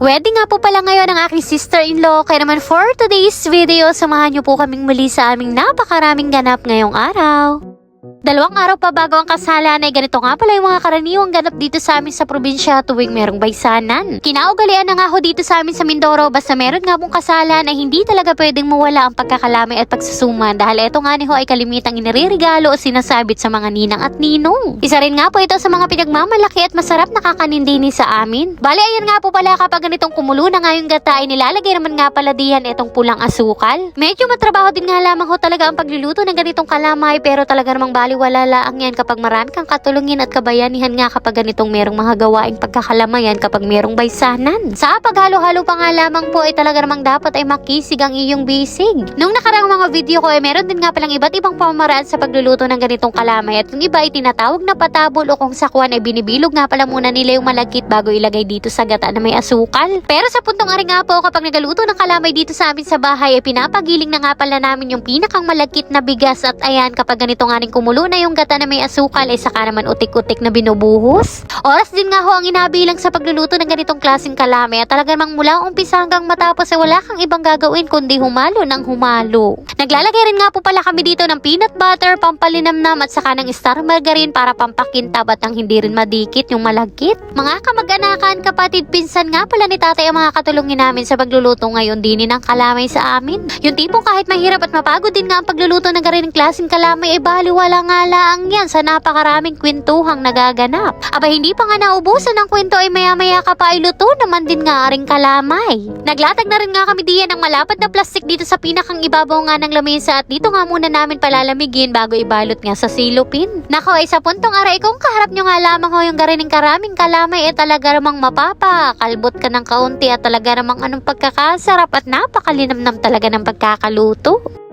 Wedding nga po pala ngayon ng aking sister-in-law. Kaya naman for today's video, samahan niyo po kaming muli sa aming napakaraming ganap ngayong araw. Dalawang araw pa bago ang kasalan ay ganito nga pala yung mga karaniwang ganap dito sa amin sa probinsya tuwing merong baysanan. Kinaugalian na nga ho dito sa amin sa Mindoro basta meron nga pong kasalan ay hindi talaga pwedeng mawala ang pagkakalamay at pagsusuman dahil eto nga ni ho ay kalimitang iniririgalo o sinasabit sa mga ninang at ninong. Isa rin nga po ito sa mga pinagmamalaki at masarap na kakanindini sa amin. Bale ayan nga po pala kapag ganitong kumulo na nga yung gata ay nilalagay naman nga pala diyan itong pulang asukal. Medyo matrabaho din nga lamang ho talaga ang pagluluto ng ganitong kalamay pero talaga namang baliwala laang yan kapag marami kang katulungin at kabayanihan nga kapag ganitong merong mga gawaing pagkakalamayan kapag merong baysanan. Sa paghalo-halo pa nga lamang po ay talaga namang dapat ay makisig ang iyong bisig. Nung nakarang mga video ko ay meron din nga palang iba't ibang pamamaraan sa pagluluto ng ganitong kalamay at yung iba ay tinatawag na patabol o kung sakwan ay binibilog nga pala muna nila yung malagkit bago ilagay dito sa gata na may asukal. Pero sa puntong ari nga po kapag nagaluto ng kalamay dito sa amin sa bahay ay pinapagiling na nga pala namin yung pinakang malagkit na bigas at ayan kapag ganito nga rin kumulo na yung gata na may asukal ay saka naman utik-utik na binubuhos. Oras din nga ho ang inabilang sa pagluluto ng ganitong klaseng kalamay at talaga namang mula umpisa hanggang matapos ay wala kang ibang gagawin kundi humalo ng humalo. Naglalagay rin nga po pala kami dito ng peanut butter, pampalinamnam at saka ng star margarine para pampakintab at ang hindi rin madikit yung malagkit. Mga kamag-anakan, kapatid, pinsan nga pala ni tatay ang mga katulungin namin sa pagluluto ngayon din ng kalamay sa amin. Yung tipong kahit mahirap at mapagod din nga ang pagluluto ng ganitong klaseng kalamay ay baliwala nga laang yan sa napakaraming kwentuhang nagaganap. Aba hindi pa nga naubusan ng kwento ay maya-maya ka pa ay luto naman din nga aring kalamay. Naglatag na rin nga kami diyan ng malapad na plastic dito sa pinakang ibabaw nga ng lamesa at dito nga muna namin palalamigin bago ibalot nga sa silupin. Nako ay sa puntong aray kung kaharap nyo nga lamang ho yung garining karaming kalamay ay talaga namang mapapa. Kalbot ka ng kaunti at talaga namang anong pagkakasarap at napakalinamnam talaga ng pagkakaluto.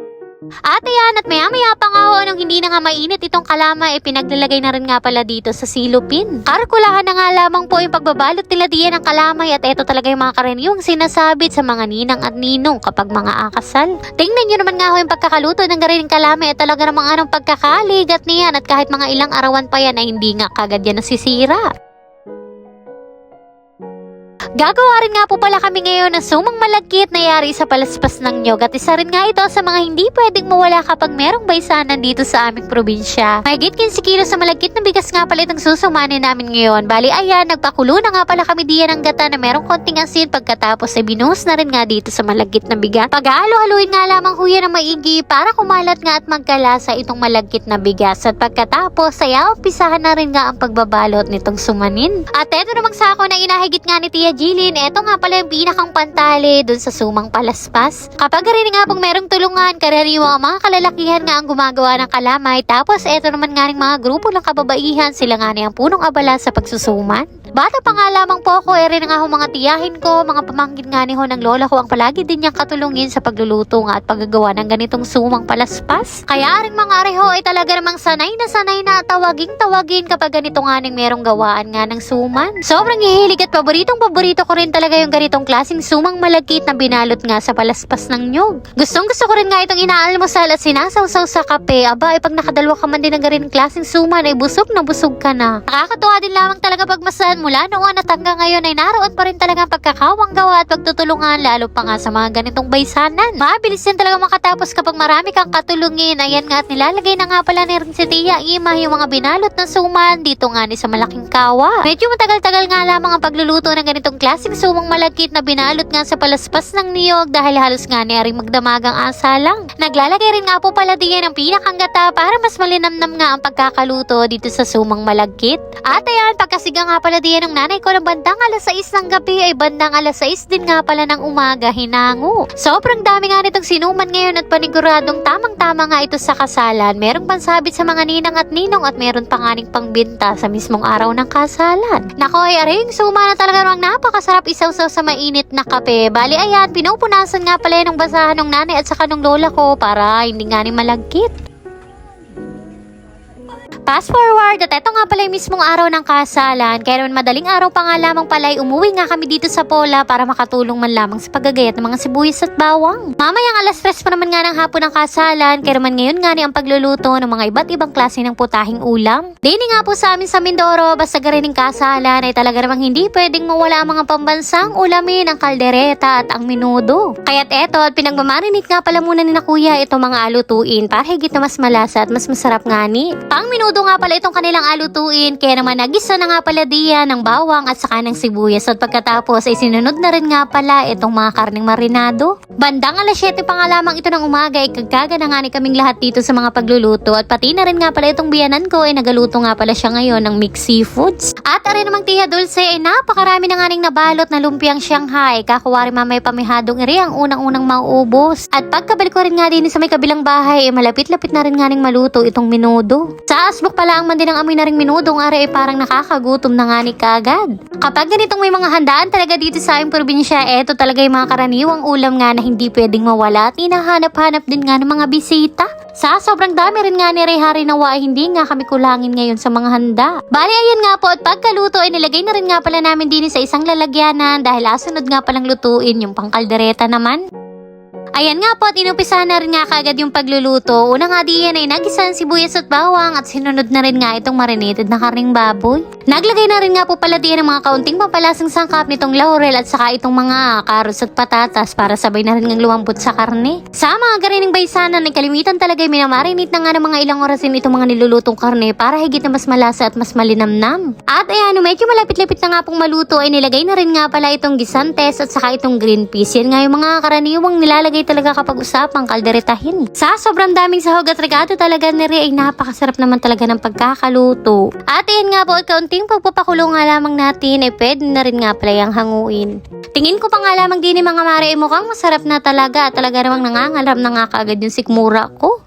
At ayan, at maya maya pa nga ho, nung hindi na nga mainit itong kalama, eh pinaglalagay na rin nga pala dito sa silupin. Karkulahan na nga lamang po yung pagbabalot nila diyan ng kalamay at eto talaga yung mga karaniwang sinasabit sa mga ninang at ninong kapag mga akasal. Tingnan nyo naman nga ho yung pagkakaluto ng garining kalamay at talaga namang anong pagkakaligat niyan at kahit mga ilang arawan pa yan ay hindi nga kagad yan nasisira. Gagawa rin nga po pala kami ngayon ng sumang malagkit na yari sa palaspas ng nyog at isa rin nga ito sa mga hindi pwedeng mawala kapag merong baysanan dito sa aming probinsya. Mahigit 15 kilo sa malagkit na bigas nga pala itong susumanin namin ngayon. Bali ayan, nagpakulo na nga pala kami diyan ng gata na merong konting asin pagkatapos ay binuhos na rin nga dito sa malagkit na bigas. Pag-aalo-haluin nga lamang huya ng maigi para kumalat nga at magkalasa itong malagkit na bigas at pagkatapos ay umpisahan na rin nga ang pagbabalot nitong sumanin. At eto namang sako na inahigit nga ni Tia Jilin, eto nga pala yung pinakang pantali dun sa sumang palaspas. Kapag rin nga pong merong tulungan, karaniwang ang mga kalalakihan nga ang gumagawa ng kalamay, tapos eto naman nga rin mga grupo ng kababaihan, sila nga na yung punong abala sa pagsusuman. Bata pa nga lamang po ako, eh rin nga ho mga tiyahin ko, mga pamangkin nga ni ho ng lola ko ang palagi din niyang katulungin sa pagluluto nga at paggagawa ng ganitong sumang palaspas. Kaya rin mga areho ay talaga namang sanay na sanay na tawaging tawagin kapag ganito nga ning merong gawaan nga ng suman. Sobrang hihilig at paboritong paborito ko rin talaga yung ganitong klaseng sumang malagkit na binalot nga sa palaspas ng nyog. Gustong gusto ko rin nga itong inaalmusal at sinasawsaw sa kape. Aba, ay pag nakadalwa ka man din ng ganitong klaseng suman ay busog na busog ka na. Nakakatuwa din lamang talaga pag masan mula noon at hanggang ngayon ay naroon pa rin talaga ang pagkakawang gawa at pagtutulungan lalo pa nga sa mga ganitong baysanan. Mabilis din talaga makatapos kapag marami kang katulungin. Ayan nga at nilalagay na nga pala ni rin si Tia Ima yung mga binalot na suman dito nga ni sa malaking kawa. Medyo matagal-tagal nga lamang ang pagluluto ng ganitong klaseng sumang malagkit na binalot nga sa palaspas ng niyog dahil halos nga ni aring magdamagang asa lang. Naglalagay rin nga po pala diyan ng pinakanggata para mas malinamnam nga ang pagkakaluto dito sa sumang malagkit. At ayan, pagkasiga nga pala diyan ng nanay ko ng bandang alas 6 ng gabi ay bandang alas 6 din nga pala ng umaga hinango. Sobrang dami nga nitong sinuman ngayon at paniguradong tamang-tama nga ito sa kasalan. Merong pansabit sa mga ninang at ninong at meron pa nga pangbinta sa mismong araw ng kasalan. Nako ay aring suma na talaga namang napakasarap isawsaw sa mainit na kape. Bali ayan, pinupunasan nga pala ng basahan ng nanay at saka ng lola ko para hindi nga ni malagkit. Fast forward at eto nga pala yung mismong araw ng kasalan. Kaya naman madaling araw pa nga lamang pala umuwi nga kami dito sa Pola para makatulong man lamang sa paggagayat ng mga sibuyas at bawang. Mamayang alas tres pa naman nga ng hapon ng kasalan. Kaya naman ngayon nga ni ang pagluluto ng mga iba't ibang klase ng putahing ulam. Dini nga po sa amin sa Mindoro, basta garining kasalan ay talaga namang hindi pwedeng mawala ang mga pambansang ulamin, ang kaldereta at ang minudo. Kaya't eto at pinagmamarinate nga pala muna ni na kuya itong mga alutuin para higit na mas malasa at mas masarap nga ni. Pang minudo nga pala itong kanilang alutuin kaya naman nagisa na nga pala diyan ng bawang at saka ng sibuyas at pagkatapos ay sinunod na rin nga pala itong mga karning marinado. Bandang alas 7 pa nga lamang ito ng umaga ay kagkaga na nga ni kaming lahat dito sa mga pagluluto at pati na rin nga pala itong biyanan ko ay nagaluto nga pala siya ngayon ng mixed seafoods. At arin namang tiya Dulce ay napakarami na nga ning nabalot na lumpiang Shanghai kakuwari mamay pamihadong iri ang unang-unang mauubos. At pagkabalik ko rin nga din sa may kabilang bahay ay malapit-lapit na rin nga ning maluto itong minudo. Sa asbok pala ang mandi ng amoy na ring minudo ng ari ay parang nakakagutom na nga ni kagad. Kapag ganitong may mga handaan talaga dito sa aming probinsya, eto talaga yung mga karaniwang ulam nga na hindi pwedeng mawala at hinahanap-hanap din nga ng mga bisita. Sa sobrang dami rin nga ni Ray Harinawa ay hindi nga kami kulangin ngayon sa mga handa. Bali ayan nga po at pagkaluto ay nilagay na rin nga pala namin din sa isang lalagyanan dahil asunod nga palang lutuin yung pangkaldereta naman. Ayan nga po at inumpisa na rin nga kagad yung pagluluto. Una nga diyan ay nagisan sibuyas at bawang at sinunod na rin nga itong marinated na karning baboy. Naglagay na rin nga po pala diyan ng mga kaunting pampalasang sangkap nitong laurel at saka itong mga karos at patatas para sabay na rin ngang lumambot sa karne. Sa mga garining baysanan ay kalimitan talaga ay minamarinate na nga ng mga ilang orasin itong mga nilulutong karne para higit na mas malasa at mas malinamnam. At ayan, medyo malapit-lapit na nga pong maluto ay nilagay na rin nga pala itong gisantes at saka itong green peas. Yan nga yung mga karaniwang nilalagay talaga kapag usapang kalderetahin. Sa sobrang daming sahog at regado talaga ni ay napakasarap naman talaga ng pagkakaluto. At ayan nga po, kaunting pagpapakulo nga lamang natin ay pwede na rin nga pala yung hanguin. Tingin ko pa nga lamang din ni mga mare ay mukhang masarap na talaga at talaga namang nangangalam na nga kaagad yung sikmura ko.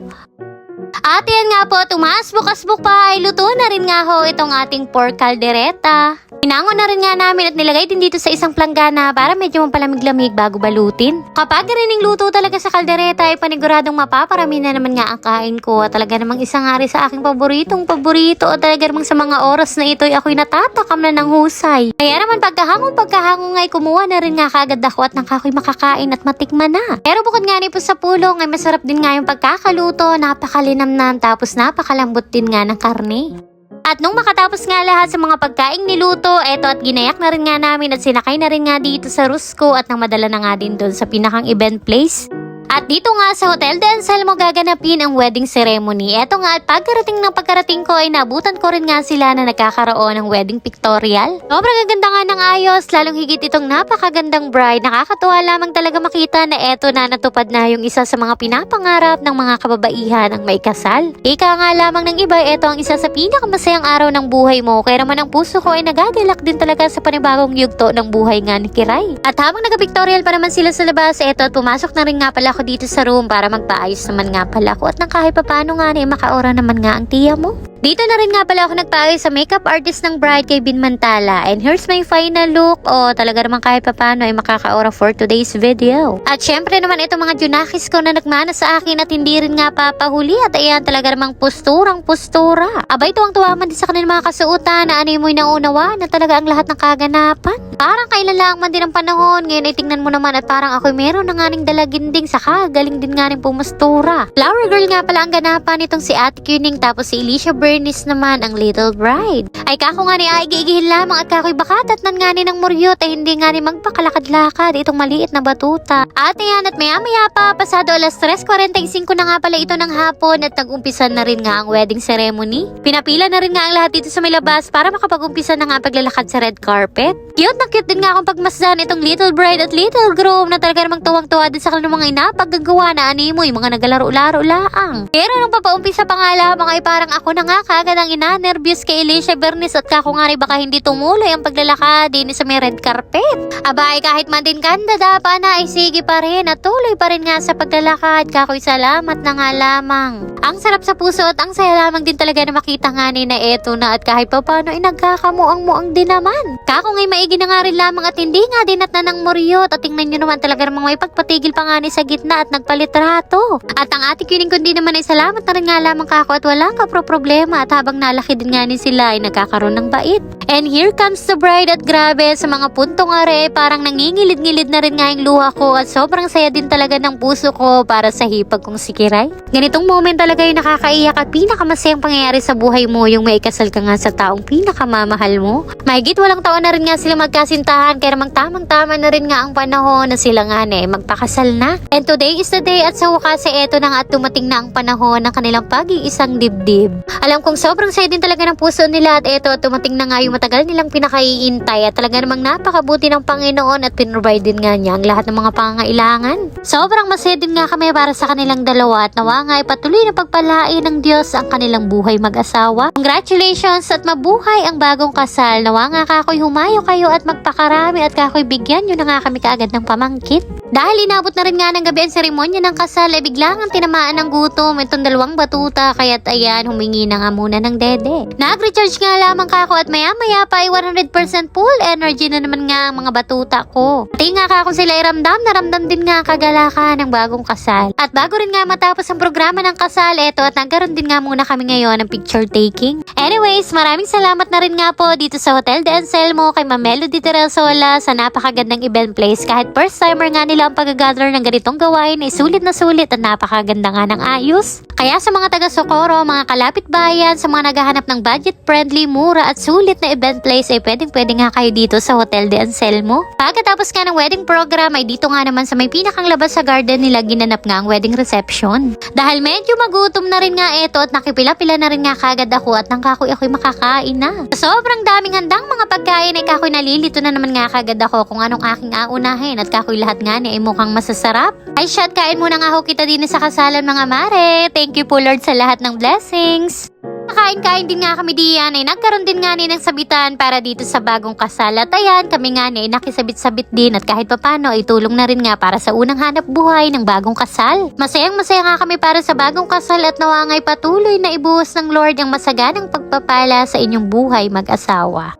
At yan nga po, tumaas bukas-buk pa ay luto na rin nga ho itong ating pork caldereta. Pinangon na rin nga namin at nilagay din dito sa isang planggana para medyo mapalamig-lamig bago balutin. Kapag garining luto talaga sa kaldereta ay paniguradong mapaparami na naman nga ang kain ko at talaga namang isa nga rin sa aking paboritong paborito at talaga namang sa mga oras na ito ay ako'y natatakam na ng husay. Kaya naman pagkahangong pagkahangong ay kumuha na rin nga kagad ako at nang makakain at matikman na. Pero bukod nga ni po sa pulong ay masarap din nga yung pagkakaluto, napakalinamnam tapos napakalambot din nga ng karne. At nung makatapos nga lahat sa mga pagkaing niluto, eto at ginayak na rin nga namin at sinakay na rin nga dito sa Rusco at nang madala na nga din doon sa pinakang event place. At dito nga sa Hotel de Anselmo gaganapin ang wedding ceremony. Eto nga at pagkarating ng pagkarating ko ay nabutan ko rin nga sila na nagkakaroon ng wedding pictorial. Sobrang gaganda nga ng ayos, lalong higit itong napakagandang bride. Nakakatuwa lamang talaga makita na eto na natupad na yung isa sa mga pinapangarap ng mga kababaihan ang may kasal. Ika nga lamang ng iba, eto ang isa sa pinakamasayang araw ng buhay mo. Kaya naman ang puso ko ay nagagalak din talaga sa panibagong yugto ng buhay nga ni Kiray. At habang nag-pictorial pa naman sila sa labas, eto at pumasok na rin nga pala ako dito sa room para magpaayos naman nga pala ako at nang kahit paano nga na makaora naman nga ang tiya mo. Dito na rin nga pala ako nagpaayos sa makeup artist ng bride kay Bin Mantala. And here's my final look. O talaga naman kahit paano ay makakaora for today's video. At syempre naman itong mga junakis ko na nagmana sa akin at hindi rin nga papahuli. At ayan talaga namang posturang postura. Abay tuwang tuwa man din sa kanilang mga kasuotan na ano mo'y naunawa na talaga ang lahat ng kaganapan. Parang kailan lang man din ang panahon. Ngayon ay tingnan mo naman at parang ako'y meron na nga ning dalaginding saka galing din nga ning pumustura. Flower girl nga pala ang ganapan nitong si Ate Kuning tapos si Alicia Bernice naman ang little bride. Ay kako nga ni ay gigihin lamang at kako'y bakatat nan nga ni ng muryot ay hindi nga ni magpakalakad-lakad itong maliit na batuta. At ayan at maya maya pa pasado alas 3.45 na nga pala ito ng hapon at nag-umpisa na rin nga ang wedding ceremony. Pinapila na rin nga ang lahat dito sa may labas para makapag-umpisa na nga paglalakad sa red carpet. Cute na cute din nga akong pagmasdan itong little bride at little groom na talaga namang tuwang-tuwa din sa kanilang mga ina paggagawa na animo yung mga nagalaro-laro laang. Pero nung papaumpisa pa nga lamang ay parang ako na nga kagad ang ina nervous kay Alicia Bernice at kako nga baka hindi tumuloy ang paglalakad din sa may red carpet. Abay kahit man din kanda dapa na ay sige pa rin at tuloy pa rin nga sa paglalakad kako'y salamat na nga lamang. Ang sarap sa puso at ang saya lamang din talaga na makita nga ni na eto na at kahit pa paano ay nagkakamuang-muang din naman. Kako ngay maigi na nga rin lamang at hindi nga din at nanang muryot at tingnan nyo naman talaga namang may pagpatigil pa nga ni sa gitna nagpalit na at nagpalitrato. At ang ate kining kundi naman ay salamat na rin nga lamang kako at wala ka pro problema at habang nalaki din nga ni sila ay nagkakaroon ng bait. And here comes the bride at grabe sa mga puntong are parang nangingilid-ngilid na rin nga yung luha ko at sobrang saya din talaga ng puso ko para sa hipag kong si Kiray. Ganitong moment talaga yung nakakaiyak at pinakamasayang pangyayari sa buhay mo yung may ikasal ka nga sa taong pinakamamahal mo. Mahigit walang taon na rin nga sila magkasintahan kaya namang tamang-tama na rin nga ang panahon na sila nga eh, magpakasal na. And today is the day at sa wakas eh, eto na nga at dumating na ang panahon ng kanilang pag-iisang dibdib. Alam kong sobrang saya din talaga ng puso nila at eto at dumating na nga yung matagal nilang pinakaiintay at talaga namang napakabuti ng Panginoon at pinrovide din nga niya ang lahat ng mga pangangailangan. Sobrang masaya din nga kami para sa kanilang dalawa at nawa nga ay patuloy na pagpalain ng Diyos ang kanilang buhay mag-asawa. Congratulations at mabuhay ang bagong kasal. Nawa nga kakoy humayo kayo at magpakarami at kakoy bigyan nyo na nga kami kaagad ng pamangkit. Dahil inabot na rin nga ng gabi ang seremonya ng kasal ay biglang ang tinamaan ng gutom itong dalawang batuta kaya't ayan humingi na nga muna ng dede. Nag-recharge nga lamang kako at maya maya pa ay 100% full energy na naman nga ang mga batuta ko. Pati nga kako sila ay ramdam na ramdam din nga kagalakan ng bagong kasal. At bago rin nga matapos ang programa ng kasal eto at nagkaroon din nga muna kami ngayon ng picture taking. Anyways, maraming salamat na rin nga po dito sa Hotel de Anselmo kay Ma'am Melody Teresola sa napakagandang event place kahit first timer nga nila ang pag-gather ng ganitong gawain ay sulit na sulit at napakaganda nga ng ayos. Kaya sa mga taga Socorro, mga kalapit bayan, sa mga naghahanap ng budget-friendly, mura at sulit na event place ay pwedeng pwede nga kayo dito sa Hotel de Anselmo. Pagkatapos nga ng wedding program ay dito nga naman sa may pinakang labas sa garden nila ginanap nga ang wedding reception. Dahil medyo magutom na rin nga ito at nakipila-pila na rin nga kagad ako at nang kakoy ako'y makakain na. Sa sobrang daming handang mga pagkain ay kakoy nalilito na naman nga kagad ako kung anong aking aunahin at kakoy lahat nga ni ay mukhang masasarap. Ay shot, kain muna nga ho kita din sa kasalan mga mare. Thank you po Lord sa lahat ng blessings. Nakain-kain din nga kami diyan ay nagkaroon din nga ni ng sabitan para dito sa bagong kasal at ayan kami nga ni nakisabit-sabit din at kahit papano ay tulong na rin nga para sa unang hanap buhay ng bagong kasal. Masayang masaya nga kami para sa bagong kasal at nawangay patuloy na ibuhos ng Lord ang masaganang pagpapala sa inyong buhay mag-asawa.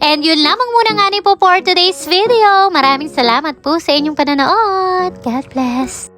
And yun lamang muna nga po for today's video. Maraming salamat po sa inyong pananood. God bless.